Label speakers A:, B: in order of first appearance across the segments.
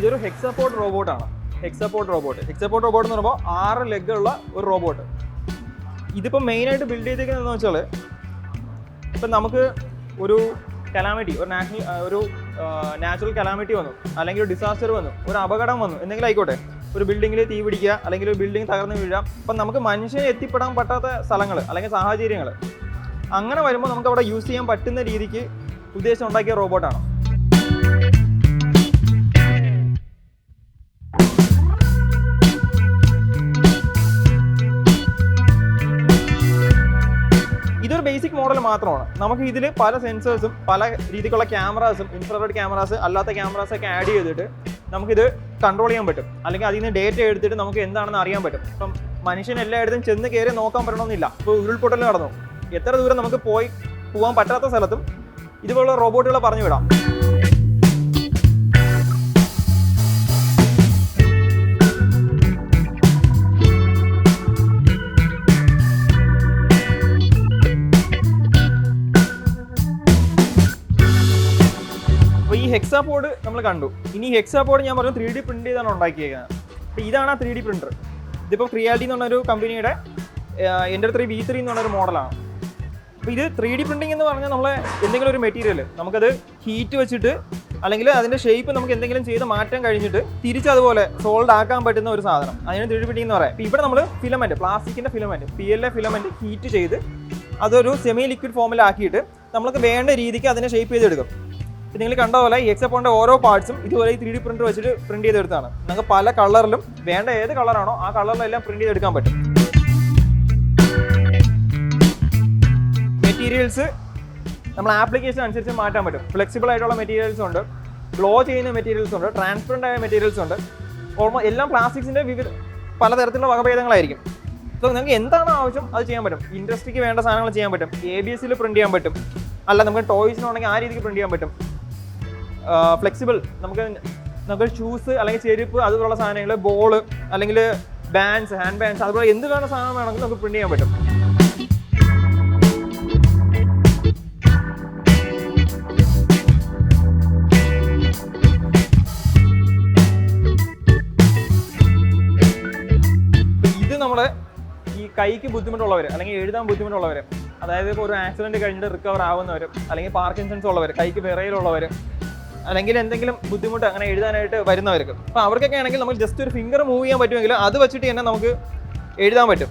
A: ഇതൊരു ഹെക്സപ്പോർട്ട് റോബോട്ടാണ് ഹെക്സപ്പോർട്ട് robot ഹെക്സപ്പോർട്ട് robot എന്ന് പറയുമ്പോൾ ആറ് ലെഗ് ഉള്ള ഒരു റോബോട്ട് ഇതിപ്പോൾ മെയിനായിട്ട് ബിൽഡ് ചെയ്തിരിക്കുന്നത് എന്ന് വെച്ചാൽ ഇപ്പം നമുക്ക് ഒരു കലാമിറ്റി ഒരു നാഷണൽ ഒരു നാച്ചുറൽ കലാമിറ്റി വന്നു. അല്ലെങ്കിൽ ഒരു ഡിസാസ്റ്റർ വന്നു. ഒരു അപകടം വന്നു. എന്തെങ്കിലും ആയിക്കോട്ടെ. ഒരു ബിൽഡിങ്ങിൽ തീ പിടിക്കുക അല്ലെങ്കിൽ ഒരു ബിൽഡിംഗ് തകർന്ന് വീഴാം. അപ്പം നമുക്ക് മനുഷ്യനെ എത്തിപ്പെടാൻ പറ്റാത്ത സ്ഥലങ്ങൾ അല്ലെങ്കിൽ സാഹചര്യങ്ങൾ അങ്ങനെ വരുമ്പോൾ നമുക്ക് അവിടെ യൂസ് ചെയ്യാൻ പറ്റുന്ന രീതിക്ക് ഉദ്ദേശം ഉണ്ടാക്കിയ റോബോട്ടാണ് ബേസിക് മോഡൽ മാത്രമാണ്. നമുക്ക് ഇതിൽ പല സെൻസേഴ്സും പല രീതിക്കുള്ള ക്യാമറാസും ഇൻഫ്രാറെഡ് ക്യാമറാസ് അല്ലാത്ത ക്യാമറാസ് ഒക്കെ ആഡ് ചെയ്തിട്ട് നമുക്കിത് കൺട്രോൾ ചെയ്യാൻ പറ്റും. അല്ലെങ്കിൽ അതിൽ നിന്ന് ഡേറ്റ എടുത്തിട്ട് നമുക്ക് എന്താണെന്ന് അറിയാൻ പറ്റും. ഇപ്പം മനുഷ്യൻ എല്ലായിടത്തും ചെന്ന് കയറി നോക്കാൻ പറ്റണമെന്നില്ല. ഇപ്പോൾ ഉരുൾപൊട്ടൽ നടന്നു. എത്ര ദൂരം നമുക്ക് പോയി പോകാൻ പറ്റാത്ത സ്ഥലത്തും ഇതുപോലുള്ള റോബോട്ടുകളെ പറഞ്ഞു വിടാം അപ്പോൾ ബോർഡ് നമ്മൾ കണ്ടു. ഇനി ഹെക്സാ ബോർഡ് ഞാൻ പറഞ്ഞു ത്രീ ഡി പ്രിന്റ് ചെയ്താണ് ഉണ്ടാക്കിയേക്കുന്നത്. അപ്പോൾ ഇതാണ് ആ ത്രീ ഡി പ്രിന്റർ ഇതിപ്പോൾ ക്രിയാലിറ്റി എന്ന് പറഞ്ഞൊരു കമ്പനിയുടെ എന്റെ ത്രീ വി ത്രീ എന്ന് പറഞ്ഞൊരു മോഡലാണ് അപ്പോൾ ഇത് ത്രീ ഡി പ്രിന്റിംഗ് എന്ന് പറഞ്ഞാൽ നമ്മളെ എന്തെങ്കിലും ഒരു മെറ്റീരിയൽ നമുക്കത് ഹീറ്റ് വെച്ചിട്ട് അല്ലെങ്കിൽ അതിന്റെ ഷേപ്പ് നമുക്ക് എന്തെങ്കിലും ചെയ്ത് മാറ്റാൻ കഴിഞ്ഞിട്ട് തിരിച്ചതുപോലെ സോൾഡ് ആക്കാൻ പറ്റുന്ന ഒരു സാധനം. അതിന് ത്രീ ഡി പ്രിന്റിംഗ് എന്ന് പറയാം. ഇവിടെ നമ്മൾ ഫിലമെന്റ് പ്ലാസ്റ്റിക്കിന്റെ filament P L A filament heat ചെയ്ത് അതൊരു സെമി ലിക്വിഡ് ഫോമിലാക്കിയിട്ട് നമുക്ക് വേണ്ട രീതിക്ക് അതിനെ ഷേപ്പ് ചെയ്തെടുക്കും. ഇപ്പം നിങ്ങൾ കണ്ട പോലെ ഈ എക്സപ്പോണിന്റെ ഓരോ പാർട്സും ഇതുപോലെ ഈ ത്രീ ഡി പ്രിന്റർ വെച്ചിട്ട് പ്രിന്റ് ചെയ്തെടുത്താണ്. നിങ്ങൾക്ക് പല കളറിലും വേണ്ട ഏത് കളറാണോ ആ കളറിലെല്ലാം പ്രിന്റ് ചെയ്തെടുക്കാൻ പറ്റും. മെറ്റീരിയൽസ് നമ്മൾ ആപ്ലിക്കേഷൻ അനുസരിച്ച് മാറ്റാൻ പറ്റും. ഫ്ലെക്സിബിൾ ആയിട്ടുള്ള മെറ്റീരിയൽസ് ഉണ്ട്. ഗ്ലോ ചെയ്യുന്ന മെറ്റീരിയൽസ് ഉണ്ട്. ട്രാൻസ്പെറന്റ് ആയ മെറ്റീരിയൽസ് ഉണ്ട്. ഓൾമോസ്റ്റ് എല്ലാം പ്ലാസ്റ്റിക്സിന്റെ വിവിധ പലതരത്തിലുള്ള വകഭേദങ്ങളായിരിക്കും. സോ നിങ്ങൾക്ക് എന്താണ് ആവശ്യം അത് ചെയ്യാൻ പറ്റും. ഇൻഡസ്ട്രിക്ക് വേണ്ട സാധനങ്ങൾ ചെയ്യാൻ പറ്റും. എ ബി എസിൽ പ്രിന്റ് ചെയ്യാൻ പറ്റും. അല്ല നമുക്ക് ടോയ്സിനുണ്ടെങ്കിൽ ആ രീതിക്ക് പ്രിന്റ് ചെയ്യാൻ പറ്റും. ഫ്ലെക്സിബിൾ നമുക്ക് നമുക്ക് ഷൂസ് അല്ലെങ്കിൽ ചെരുപ്പ് അതുപോലുള്ള സാധനങ്ങൾ ബോൾ അല്ലെങ്കിൽ ബാൻഡ്സ് ഹാൻഡ് ബാൻഡ്സ് അതുപോലെ എന്ത് വേണ്ട സാധനം വേണമെങ്കിൽ നമുക്ക് പ്രിന്റ് ചെയ്യാൻ പറ്റും. ഇത് ഈ കൈക്ക് ബുദ്ധിമുട്ടുള്ളവർ അല്ലെങ്കിൽ എഴുതാൻ ബുദ്ധിമുട്ടുള്ളവർ അതായത് ഇപ്പോൾ ഒരു ആക്സിഡന്റ് കഴിഞ്ഞിട്ട് റിക്കവർ ആവുന്നവർ അല്ലെങ്കിൽ പാർക്കിൻസൺസ് ഉള്ളവർ കൈക്ക് വിറയിലുള്ളവർ അല്ലെങ്കിൽ എന്തെങ്കിലും ബുദ്ധിമുട്ട് അങ്ങനെ എഴുതാനായിട്ട് വരുന്നവർക്ക്. അപ്പോൾ അവർക്കൊക്കെ ആണെങ്കിൽ നമുക്ക് ജസ്റ്റ് ഒരു ഫിംഗർ മൂവ് ചെയ്യാൻ പറ്റുമെങ്കിൽ അത് വെച്ചിട്ട് തന്നെ നമുക്ക് എഴുതാൻ പറ്റും.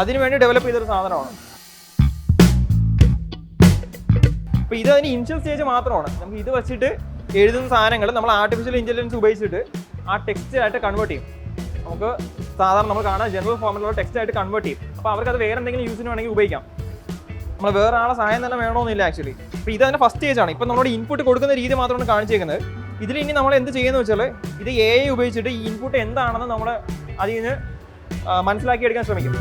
A: അതിനുവേണ്ടി ഡെവലപ്പ് ചെയ്തൊരു സാധനമാണ്. അപ്പോൾ ഇത് അതിന് ഇൻഷ്യൽ സ്റ്റേജ് മാത്രമാണ്. നമുക്ക് ഇത് വെച്ചിട്ട് എഴുതുന്ന സാധനങ്ങൾ നമ്മൾ ആർട്ടിഫിഷ്യൽ ഇന്റലിജൻസ് ഉപയോഗിച്ചിട്ട് ആ ടെക്സ്റ്റ് ആയിട്ട് കൺവേർട്ട് ചെയ്യും. നമുക്ക് സാധാരണ നമ്മൾ കാണാൻ ജനറൽ ഫോമിലുള്ള ടെക്സ്റ്റ് ആയിട്ട് കൺവേർട്ട് ചെയ്യും. അപ്പോൾ അവർക്ക് അത് വേറെ എന്തെങ്കിലും യൂസിന് വേണമെങ്കിൽ ഉപയോഗിക്കാം. നമ്മൾ വേറെ ആളെ സഹായം തന്നെ വേണമെന്നില്ല ആക്ച്വലി അപ്പോൾ ഇത് അതിന്റെ ഫസ്റ്റ് സ്റ്റേജ് ആണ്. ഇപ്പം നമ്മുടെ ഇൻപുട്ട് കൊടുക്കുന്ന രീതി മാത്രമാണ് കാണിച്ചേക്കുന്നത്. ഇതിൽ ഇനി നമ്മൾ എന്ത് ചെയ്യുന്നത് വെച്ചാൽ ഇത് എ ഐ ഉപയോഗിച്ചിട്ട് ഈ ഇൻപുട്ട് എന്താണെന്ന് നമ്മൾ അതിൽ നിന്ന് മനസ്സിലാക്കിയെടുക്കാൻ ശ്രമിക്കും.